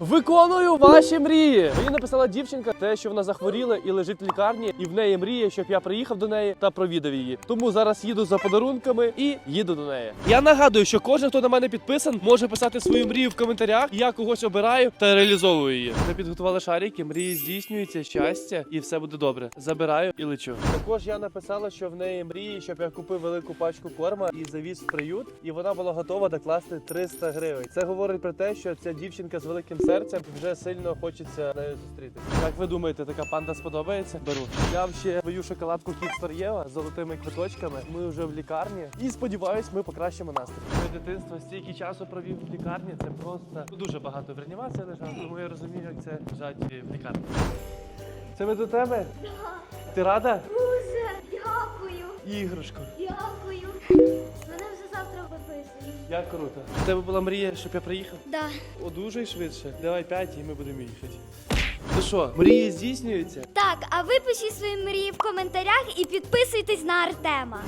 Виконую ваші мрії. Мені написала дівчинка те, що вона захворіла і лежить в лікарні, і в неї мріє, щоб я приїхав до неї та провідав її. Тому зараз їду за подарунками і їду до неї. Я нагадую, що кожен, хто на мене підписан, може писати свою мрію в коментарях. Я когось обираю та реалізовую її. Ми підготували шарики, мрії здійснюються, щастя, і все буде добре. Забираю і лечу. Також я написала, що в неї мрії, щоб я купив велику пачку корма і завіз в приют, і вона була готова докласти 300 гривень. Це говорить про те, що ця дівчинка з великим серцем вже сильно хочеться нею зустрітися. Як ви думаєте, така панда сподобається? Беру. Взяв ще свою шоколадку Кікстер Єва з золотими квиточками. Ми вже в лікарні і сподіваюсь, ми покращимо настрій. Моє дитинство стільки часу провів в лікарні. Це просто ну, дуже багато в реанімації лежав, тому я розумію, як це лежать в лікарні. Це ми до тебе? Ти рада? Дуже дякую, Іграшку. дякую. Мене вже завтра. Як круто. У тебе була мрія, щоб я приїхав? Да. Одужай швидше. Давай п'ять і ми будемо їхати. Ну що, мрії здійснюються? Так, а ви пишіть свої мрії в коментарях і підписуйтесь на Артема.